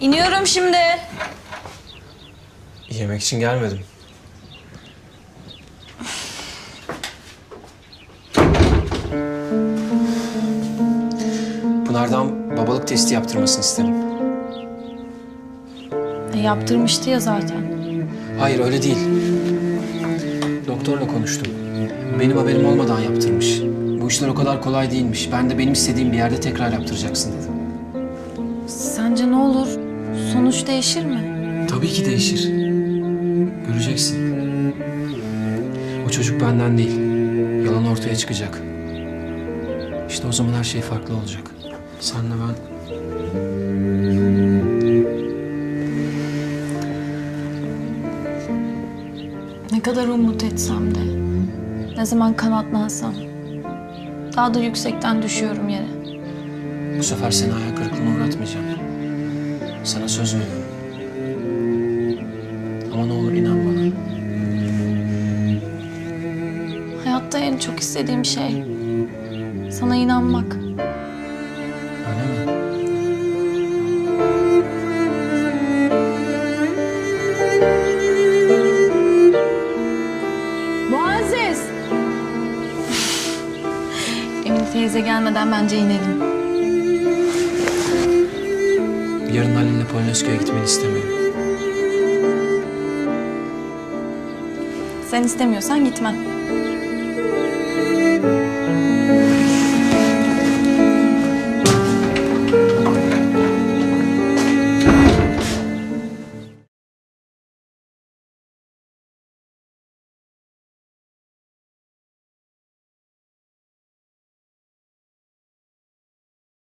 İniyorum şimdi. Yemek için gelmedim. Pınar'dan babalık testi yaptırmasını istedim. E, yaptırmıştı ya zaten. Hayır öyle değil. Doktorla konuştum. Benim haberim olmadan yaptırmış. İşler o kadar kolay değilmiş. Ben de benim istediğim bir yerde tekrar yaptıracaksın dedim. Sence ne olur? Sonuç değişir mi? Tabii ki değişir. Göreceksin. O çocuk benden değil. Yalan ortaya çıkacak. İşte o zaman her şey farklı olacak. Senle ben... Ne kadar umut etsem de, ne zaman kanatlansam, daha da yüksekten düşüyorum yere. Bu sefer seni hayal kırıklığına uğratmayacağım. Sana söz veriyorum. Ama ne olur inan bana. Hayatta en çok istediğim şey sana inanmak. Teyze gelmeden bence inelim. Yarın Halil'le Polonezköy'e gitmeni istemiyorum. Sen istemiyorsan gitmem.